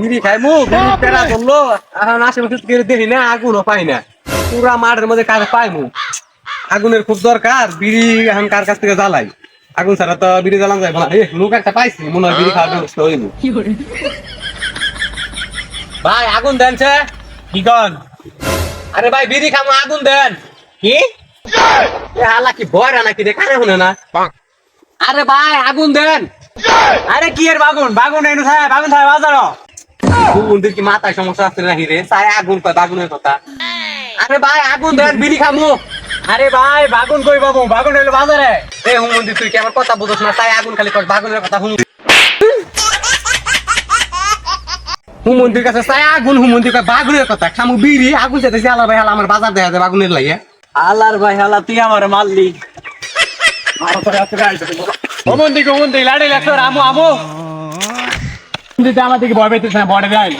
বিড়ি খাই মু বিড়ি পেরা করল। এখন আশেপাশে কেউ দেখি না আগুনও পাই না। পুরা মাঠের মধ্যে কাজ পাই মু। আগুনের খুব দরকার বিড়ি এখন কার কাছ থেকে জ্বালাই? আগুন ছাড়া তো বিড়ি জ্বালান যায় না লোক একটা পাইছি মনে হয় বিড়ি খাওয়ার ব্যবস্থা হইল ভাই আগুন দেন সে। কি কন? আরে ভাই বিড়ি খামো আগুন দেন। কি? এ হালা কি ভয় না নাকি রে কানে শুনে না? আরে ভাই আগুন দেন। আরে কি এর বাগুন? বাগুন এনু থায় বাগুন থায় বাজারো। বন্ধুর কি মাথায় সমস্যা আছে নাকি রে? চাই আগুন কয় আগুনের কথা। আরে ভাই আগুন দেন বিড়ি খামো। আরে ভাই বাগুন কই বাবু বাগুন হইল বাজারে। এ হুমন্দি তুই কি আমার কথা বুঝছ না? তাই আগুন খালি কর বাগুনের কথা হুম। হুমন্দির কাছে চাই আগুন হুমন্দি কয় বাগুনের কথা। খামু বিড়ি আগুন যেতে আলা ভাই হালা আমার বাজার দেখা যায় বাগুনের লাগে আল্লাহর ভাই হালা তুই আমার মারলি ওমন দিকে লাড়ি লাগছো আমু আমু। দিকে ভয় পেতেছে না বড় দেয়